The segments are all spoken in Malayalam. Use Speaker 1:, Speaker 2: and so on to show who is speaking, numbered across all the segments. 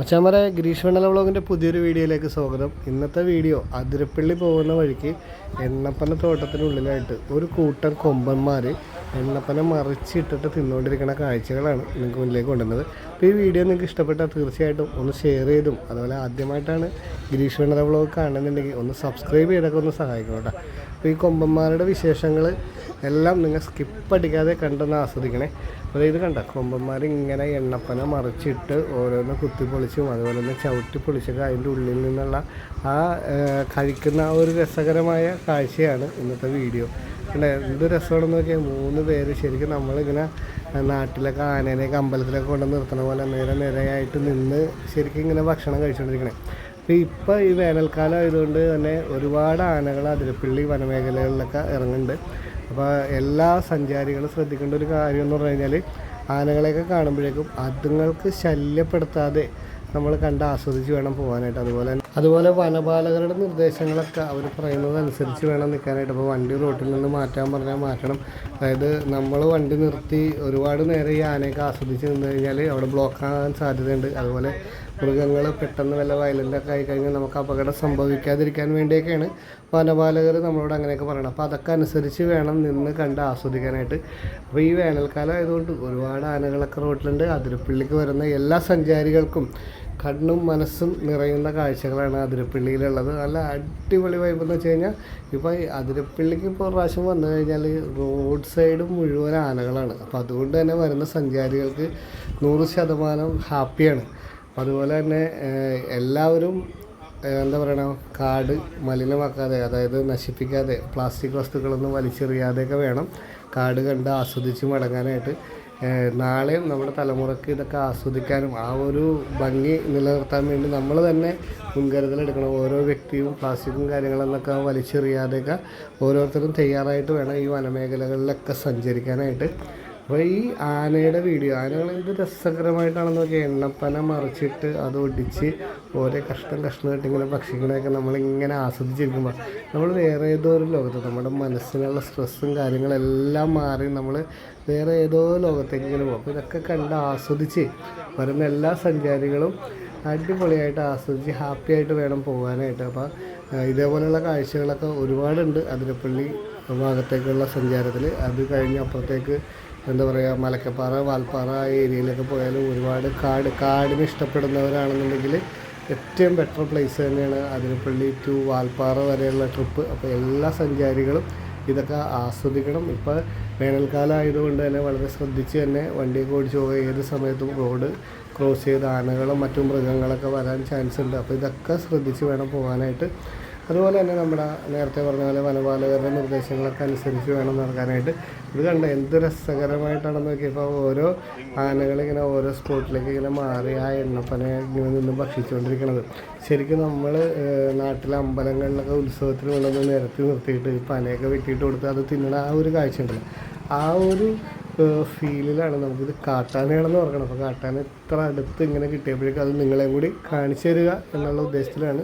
Speaker 1: അച്ഛാമരെ വെണ്ണല വ്ളോഗിന്റെ പുതിയൊരു വീഡിയോയിലേക്ക് സ്വാഗതം. ഇന്നത്തെ വീഡിയോ അതിരപ്പള്ളി പോകുന്ന വഴിക്ക് എണ്ണപ്പന തോട്ടത്തിനുള്ളിലായിട്ട് ഒരു കൂട്ടം കൊമ്പന്മാർ എണ്ണപ്പന മറിച്ചിട്ടിട്ട് തിന്നുകൊണ്ടിരിക്കുന്ന കാഴ്ചകളാണ് നിങ്ങൾക്ക് മുന്നിലേക്ക് കൊണ്ടുവന്നത്. അപ്പോൾ ഈ വീഡിയോ നിങ്ങൾക്ക് ഇഷ്ടപ്പെട്ടാൽ തീർച്ചയായിട്ടും ഒന്ന് ഷെയർ ചെയ്തും അതുപോലെ ആദ്യമായിട്ടാണ് ഗ്രീഷ്മണല വ്ളോഗ് കാണുന്നുണ്ടെങ്കിൽ ഒന്ന് സബ്സ്ക്രൈബ് ചെയ്തൊക്കെ ഒന്ന് സഹായിക്കണം കേട്ടോ അപ്പോൾ ഈ കൊമ്പന്മാരുടെ വിശേഷങ്ങൾ എല്ലാം നിങ്ങൾ സ്കിപ്പ് അടിക്കാതെ കണ്ടെന്ന് ആസ്വദിക്കണേ. അപ്പോൾ ഇത് കണ്ട കൊമ്പന്മാർ ഇങ്ങനെ എണ്ണപ്പന മറിച്ചിട്ട് ഓരോന്ന് കുത്തി പൊളിച്ചും അതുപോലെ തന്നെ ചവിട്ടി പൊളിച്ചൊക്കെ അതിന്റെ ഉള്ളിൽ നിന്നുള്ള ആ കഴിക്കുന്ന ആ ഒരു രസകരമായ കാഴ്ചയാണ് ഇന്നത്തെ വീഡിയോ. അല്ലേ എന്ത് രസമാണെന്ന് നോക്കിയാൽ മൂന്ന് പേര് ശരിക്കും നമ്മളിങ്ങനെ നാട്ടിലൊക്കെ ആനേനെയൊക്കെ അമ്പലത്തിലൊക്കെ കൊണ്ട് നിർത്തണ പോലെ നേരെ നിരയായിട്ട് നിന്ന് ശരിക്കും ഇങ്ങനെ ഭക്ഷണം കഴിച്ചുകൊണ്ടിരിക്കണേ അപ്പോൾ ഇപ്പോൾ ഈ വേനൽക്കാലം ആയതുകൊണ്ട് തന്നെ ഒരുപാട് ആനകൾ അതിരപ്പള്ളി വനമേഖലകളിലൊക്കെ ഇറങ്ങുന്നുണ്ട്. അപ്പോൾ എല്ലാ സഞ്ചാരികളും ശ്രദ്ധിക്കേണ്ട ഒരു കാര്യം എന്ന് പറഞ്ഞു കഴിഞ്ഞാൽ ആനകളെയൊക്കെ കാണുമ്പോഴേക്കും അതുങ്ങൾക്ക് ശല്യപ്പെടുത്താതെ നമ്മൾ കണ്ട് ആസ്വദിച്ച് വേണം പോകാനായിട്ട്. അതുപോലെ അതുപോലെ വനപാലകരുടെ നിർദ്ദേശങ്ങളൊക്കെ അവർ പറയുന്നത് അനുസരിച്ച് വേണം നിൽക്കാനായിട്ട്. അപ്പോൾ വണ്ടി റോട്ടിൽ നിന്ന് മാറ്റാൻ പറഞ്ഞാൽ മാറ്റണം. അതായത് നമ്മൾ വണ്ടി നിർത്തി ഒരുപാട് നേരം ഈ ആനയൊക്കെ ആസ്വദിച്ച് നിന്ന് കഴിഞ്ഞാൽ അവിടെ ബ്ലോക്ക് ആകാൻ സാധ്യതയുണ്ട്. അതുപോലെ മൃഗങ്ങൾ പെട്ടെന്ന് വല്ല വയലന്റൊക്കെ ആയിക്കഴിഞ്ഞാൽ നമുക്ക് അപകടം സംഭവിക്കാതിരിക്കാൻ വേണ്ടിയൊക്കെയാണ് വനപാലകർ നമ്മളോട് അങ്ങനെയൊക്കെ പറയണം അപ്പോൾ അതൊക്കെ അനുസരിച്ച് വേണം നിന്ന് കണ്ട് ആസ്വദിക്കാനായിട്ട്. അപ്പോൾ ഈ വേനൽക്കാലം ആയതുകൊണ്ട് ഒരുപാട് ആനകളൊക്കെ റോട്ടിലുണ്ട്. അതിരപ്പള്ളിക്ക് വരുന്ന എല്ലാ സഞ്ചാരികൾക്കും കണ്ണും മനസ്സും നിറയുന്ന കാഴ്ചകളാണ് അതിരപ്പള്ളിയിലുള്ളത്. നല്ല അടിപൊളി വൈബ് എന്ന് വെച്ച് കഴിഞ്ഞാൽ ഇപ്പോൾ അതിരപ്പള്ളിക്ക് ഇപ്പോൾ പ്രാവശ്യം വന്നു കഴിഞ്ഞാൽ റോഡ് സൈഡ് മുഴുവൻ ആനകളാണ്. അപ്പോൾ അതുകൊണ്ട് തന്നെ വരുന്ന സഞ്ചാരികൾക്ക് നൂറ് ശതമാനം ഹാപ്പിയാണ് അതുപോലെ തന്നെ എല്ലാവരും എന്താ പറയണ കാട് മലിനമാക്കാതെ അതായത് നശിപ്പിക്കാതെ പ്ലാസ്റ്റിക് വസ്തുക്കളൊന്നും വലിച്ചെറിയാതെയൊക്കെ വേണം കാട് കണ്ട് ആസ്വദിച്ച് മടങ്ങാനായിട്ട്. നാളെയും നമ്മുടെ തലമുറയ്ക്ക് ഇതൊക്കെ ആസ്വദിക്കാനും ആ ഒരു ഭംഗി നിലനിർത്താൻ വേണ്ടി നമ്മൾ തന്നെ മുൻകരുതലെടുക്കണം ഓരോ വ്യക്തിയും പ്ലാസ്റ്റിക്കും കാര്യങ്ങളെന്നൊക്കെ വലിച്ചെറിയാതെയൊക്കെ ഓരോരുത്തരും തയ്യാറായിട്ട് വേണം ഈ വനമേഖലകളിലൊക്കെ സഞ്ചരിക്കാനായിട്ട്. അപ്പോൾ ഈ ആനയുടെ വീഡിയോ ആനകൾ എന്ത് രസകരമായിട്ടാണെന്ന് നോക്കിയാൽ എണ്ണപ്പന മറിച്ചിട്ട് അത് ഒടിച്ച് ഓരോ കഷ്ണം കഷ്ണമായിട്ട് ഇങ്ങനെ ഭക്ഷിക്കണമൊക്കെ നമ്മളിങ്ങനെ ആസ്വദിച്ചിരിക്കുമ്പോൾ നമ്മൾ വേറെ ഏതോ ഒരു ലോകത്ത് നമ്മുടെ മനസ്സിനുള്ള സ്ട്രെസ്സും കാര്യങ്ങളെല്ലാം മാറി നമ്മൾ വേറെ ഏതോ ലോകത്തേക്ക് ഇങ്ങനെ പോകും. അപ്പോൾ ഇതൊക്കെ കണ്ട് ആസ്വദിച്ച് വരുന്ന എല്ലാ സഞ്ചാരികളും അടിപൊളിയായിട്ട് ആസ്വദിച്ച് ഹാപ്പി ആയിട്ട് വേണം പോകാനായിട്ട്. അപ്പോൾ ഇതേപോലെയുള്ള കാഴ്ചകളൊക്കെ ഒരുപാടുണ്ട്. അതിരപ്പള്ളി ഭാഗത്തേക്കുള്ള സഞ്ചാരത്തിൽ അത് കഴിഞ്ഞ് അപ്പുറത്തേക്ക് എന്താ പറയുക മലക്കപ്പാറ വാൽപ്പാറ ആ ഏരിയയിലൊക്കെ പോയാലും ഒരുപാട് കാട് കാടിനെ ഇഷ്ടപ്പെടുന്നവരാണെന്നുണ്ടെങ്കിൽ ഏറ്റവും ബെറ്റർ പ്ലേസ് തന്നെയാണ് അതിരപ്പള്ളി ടു വാൽപ്പാറ വരെയുള്ള ട്രിപ്പ് അപ്പോൾ എല്ലാ സഞ്ചാരികളും ഇതൊക്കെ ആസ്വദിക്കണം. ഇപ്പോൾ വേനൽക്കാലം ആയതുകൊണ്ട് തന്നെ വളരെ ശ്രദ്ധിച്ച് തന്നെ വണ്ടിയൊക്കെ ഓടിച്ച് പോകുക ഏത് സമയത്തും റോഡ് ക്രോസ് ചെയ്ത് ആനകളും മറ്റു മൃഗങ്ങളൊക്കെ വരാൻ ചാൻസ് ഉണ്ട്. അപ്പോൾ ഇതൊക്കെ ശ്രദ്ധിച്ച് വേണം പോകാനായിട്ട്. അതുപോലെ തന്നെ നമ്മുടെ നേരത്തെ പറഞ്ഞ പോലെ വനപാലകരുടെ നിർദ്ദേശങ്ങളൊക്കെ അനുസരിച്ച് വേണം നടക്കാനായിട്ട്. ഇത് കണ്ട എന്ത് രസകരമായിട്ടാണെന്ന് നോക്കിയപ്പോൾ ഓരോ ആനകളിങ്ങനെ ഓരോ സ്പോട്ടിലേക്ക് ഇങ്ങനെ മാറി ആ എണ്ണപ്പന ഇങ്ങനെ നിന്ന് ഭക്ഷിച്ചുകൊണ്ടിരിക്കുന്നത് ശരിക്കും നമ്മൾ നാട്ടിലെ അമ്പലങ്ങളിലൊക്കെ ഉത്സവത്തിൽ കൊണ്ടുവന്ന് നിരത്തി നിർത്തിയിട്ട് പനയൊക്കെ വെട്ടിയിട്ട് കൊടുത്ത് അത് തിന്നണ ആ ഒരു കാഴ്ച ഉണ്ടല്ലോ ആ ഒരു ഫീലിലാണ് നമുക്കിത് കാട്ടാനയാണെന്ന് പറയണം അപ്പോൾ കാട്ടാന ഇത്ര അടുത്ത് ഇങ്ങനെ കിട്ടിയപ്പോഴേക്കും അത് നിങ്ങളെ കൂടി കാണിച്ചു തരിക എന്നുള്ള ഉദ്ദേശത്തിലാണ്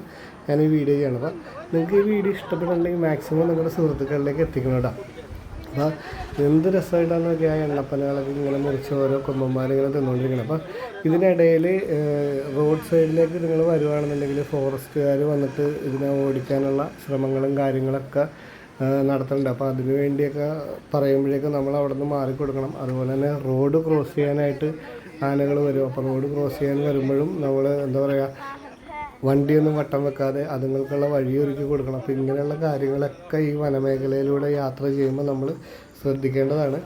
Speaker 1: ഞാൻ ഈ വീഡിയോ ചെയ്യണത്. അപ്പോൾ നിങ്ങൾക്ക് ഈ വീഡിയോ ഇഷ്ടപ്പെട്ടുണ്ടെങ്കിൽ മാക്സിമം നിങ്ങളുടെ സുഹൃത്തുക്കളിലേക്ക് എത്തിക്കണം കേട്ടോ അപ്പോൾ എന്ത് രസമായിട്ടാണെന്ന് വെച്ചാൽ ആ എണ്ണപ്പനകളൊക്കെ ഇങ്ങനെ മുറിച്ച് ഓരോ കൊമ്പന്മാരിങ്ങനെ തിന്നുകൊണ്ടിരിക്കണം അപ്പോൾ ഇതിനിടയിൽ റോഡ് സൈഡിലേക്ക് നിങ്ങൾ വരുവാണെന്നുണ്ടെങ്കിൽ ഫോറസ്റ്റുകാർ വന്നിട്ട് ഇതിനെ ഓടിക്കാനുള്ള ശ്രമങ്ങളും കാര്യങ്ങളൊക്കെ നടത്തുന്നുണ്ട് അപ്പോൾ അതിനു വേണ്ടിയൊക്കെ പറയുമ്പോഴേക്കും നമ്മൾ അവിടെ നിന്ന് മാറിക്കൊടുക്കണം അതുപോലെ തന്നെ റോഡ് ക്രോസ് ചെയ്യാനായിട്ട് ആനകൾ വരും. അപ്പോൾ റോഡ് ക്രോസ് ചെയ്യാൻ വരുമ്പോഴും നമ്മൾ എന്താ പറയുക വണ്ടിയൊന്നും വട്ടം വെക്കാതെ അതുങ്ങൾക്കുള്ള വഴി ഒരുക്കി കൊടുക്കണം. അപ്പോൾ ഇങ്ങനെയുള്ള കാര്യങ്ങളൊക്കെ ഈ വനമേഖലയിലൂടെ യാത്ര ചെയ്യുമ്പോൾ നമ്മൾ ശ്രദ്ധിക്കേണ്ടതാണ്.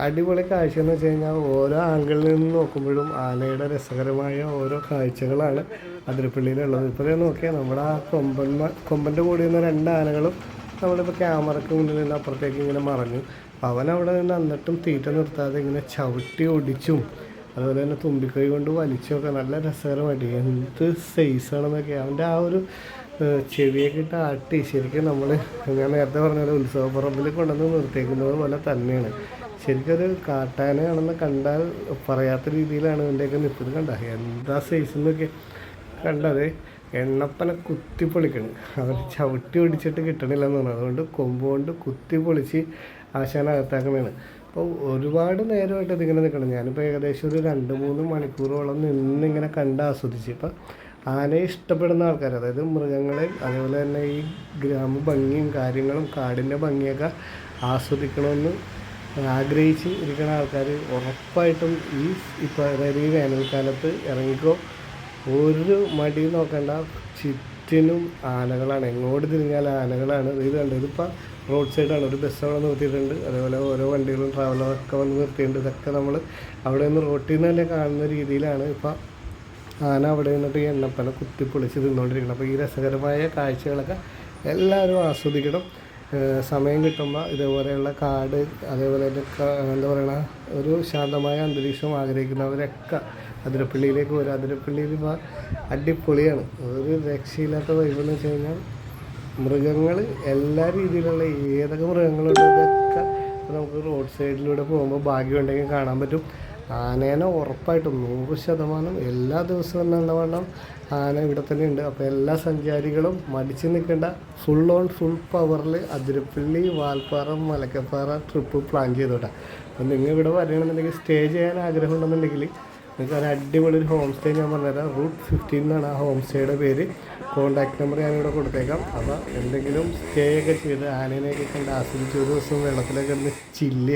Speaker 1: അടിപൊളി കാഴ്ച എന്ന് വെച്ച് കഴിഞ്ഞാൽ ഓരോ ആംഗിളിൽ നിന്ന് നോക്കുമ്പോഴും ആനയുടെ രസകരമായ ഓരോ കാഴ്ചകളാണ് അതിരപ്പള്ളിയിലുള്ളത്. ഇപ്പോഴേ നോക്കിയാൽ നമ്മുടെ ആ കൊമ്പന്മാർ കൊമ്പന്റെ കൂടെ നിന്ന് രണ്ട് ആനകളും നമ്മളിപ്പോൾ ക്യാമറയ്ക്ക് മുന്നിൽ നിന്ന് അപ്പുറത്തേക്ക് ഇങ്ങനെ മറഞ്ഞു. അവൻ അവിടെ നിന്ന് എന്നിട്ടും തീറ്റ നിർത്താതെ ഇങ്ങനെ ചവിട്ടി ഒടിച്ചും അതുപോലെ തന്നെ തുമ്പിക്കൈ കൊണ്ട് വലിച്ചൊക്കെ നല്ല രസകരമായിട്ട്. എന്ത് സൈസാണെന്നൊക്കെ അവന്റെ ആ ഒരു ചെവിയൊക്കെ ഇട്ട് ആട്ടി. ശരിക്കും നമ്മൾ ഞാൻ നേരത്തെ പറഞ്ഞ പോലെ ഉത്സവപ്പറമ്പിൽ കൊണ്ടുവന്ന് നിർത്തിയേക്കുന്നത് പോലെ തന്നെയാണ്. ശരിക്കും ഒരു കാട്ടാനയാണെന്ന് കണ്ടാൽ പറയാത്ത രീതിയിലാണ് ഇതിന്റെയൊക്കെ നിൽപ്പത് കണ്ട? എന്താ സൈസ് എന്നൊക്കെ കണ്ടത് എണ്ണപ്പന കുത്തി പൊളിക്കണം. അവർ ചവിട്ടി ഒടിച്ചിട്ട് കിട്ടണില്ല എന്ന് പറഞ്ഞു. അതുകൊണ്ട് കൊമ്പ് കൊണ്ട് കുത്തി പൊളിച്ച് ആശാന അകത്താക്കണതാണ് അപ്പോൾ ഒരുപാട് നേരമായിട്ട് ഇതിങ്ങനെ നിൽക്കണം ഞാനിപ്പോൾ ഏകദേശം ഒരു രണ്ട് മൂന്ന് മണിക്കൂറോളം നിന്നിങ്ങനെ കണ്ട് ആസ്വദിച്ച്. ഇപ്പം ആനയെ ഇഷ്ടപ്പെടുന്ന ആൾക്കാർ അതായത് മൃഗങ്ങളെ അതേപോലെ തന്നെ ഈ ഗ്രാമ ഭംഗിയും കാര്യങ്ങളും കാടിന്റെ ഭംഗിയൊക്കെ ആസ്വദിക്കണമെന്ന് ആഗ്രഹിച്ച് ഇരിക്കുന്ന ആൾക്കാർ ഉറപ്പായിട്ടും ഈ ഇപ്പോൾ അതായത് ഈ വേനൽക്കാലത്ത് ഇറങ്ങിക്കോ. ഒരു മടി നോക്കണ്ട. ചുറ്റിനും ആനകളാണ്. എങ്ങോട്ട് തിരിഞ്ഞാൽ ആനകളാണ്. ഇത് കണ്ടത് ഇതിപ്പോൾ റോഡ് സൈഡാണ് ഒരു ബസ് അവിടെ നിർത്തിയിട്ടുണ്ട്. അതേപോലെ ഓരോ വണ്ടികളും ട്രാവലറൊക്കെ വന്ന് നിർത്തിയിട്ടുണ്ട്. ഇതൊക്കെ നമ്മൾ അവിടെ നിന്ന് റോട്ടിൽ നിന്ന് തന്നെ കാണുന്ന രീതിയിലാണ് ഇപ്പം ആന അവിടെ നിന്നിട്ട് ഈ എണ്ണപ്പന കുത്തിപ്പൊളിച്ച് തിന്നുകൊണ്ടിരിക്കണം അപ്പോൾ ഈ രസകരമായ കാഴ്ചകളൊക്കെ എല്ലാവരും ആസ്വദിക്കണം. സമയം കിട്ടുമ്പോൾ ഇതേപോലെയുള്ള കാട് അതേപോലെ എന്താ പറയണ ഒരു ശാന്തമായ അന്തരീക്ഷം ആഗ്രഹിക്കുന്നവരൊക്കെ അതിരപ്പള്ളിയിലേക്ക് വരും. അതിരപ്പള്ളിയിൽ ഇപ്പോൾ അടിപൊളിയാണ്. ഒരു രക്ഷയില്ലാത്ത വൈബെന്ന് വെച്ച് കഴിഞ്ഞാൽ മൃഗങ്ങൾ എല്ലാ രീതിയിലുള്ള ഏതൊക്കെ മൃഗങ്ങളുണ്ട് ഇതൊക്കെ നമുക്ക് റോഡ് സൈഡിലൂടെ പോകുമ്പോൾ ഭാഗ്യമുണ്ടെങ്കിൽ കാണാൻ പറ്റും. ആനേനെ ഉറപ്പായിട്ടും നൂറ് ശതമാനം എല്ലാ ദിവസവും നല്ലവണ്ണം ആന ഇവിടെ തന്നെ ഉണ്ട് അപ്പോൾ എല്ലാ സഞ്ചാരികളും മടിച്ചു നിൽക്കേണ്ട ഫുൾ ഓൺ ഫുൾ പവറിൽ അതിരപ്പള്ളി വാൽപ്പാറ മലക്കപ്പാറ ട്രിപ്പ് പ്ലാൻ ചെയ്തോട്ടെ. അപ്പോൾ നിങ്ങൾ ഇവിടെ വരണമെന്നുണ്ടെങ്കിൽ സ്റ്റേ ചെയ്യാൻ ആഗ്രഹം ഉണ്ടെന്നുണ്ടെങ്കിൽ നിങ്ങൾക്ക് ഒരു അടിപൊളി ഒരു ഹോം സ്റ്റേ ഞാൻ പറഞ്ഞുതരാം. റൂട്ട് ഫിഫ്റ്റീൻ എന്നാണ് ആ ഹോം സ്റ്റേയുടെ പേര് കോൺടാക്ട് നമ്പർ ഞാനിവിടെ കൊടുത്തേക്കാം. അപ്പോൾ എന്തെങ്കിലും സ്റ്റേ ഒക്കെ ചെയ്ത് ആനേനെയൊക്കെ കണ്ട് ആസ്വദിച്ച് ഒരു ദിവസം വെള്ളത്തിലൊക്കെ ഒന്ന് ചില്ല്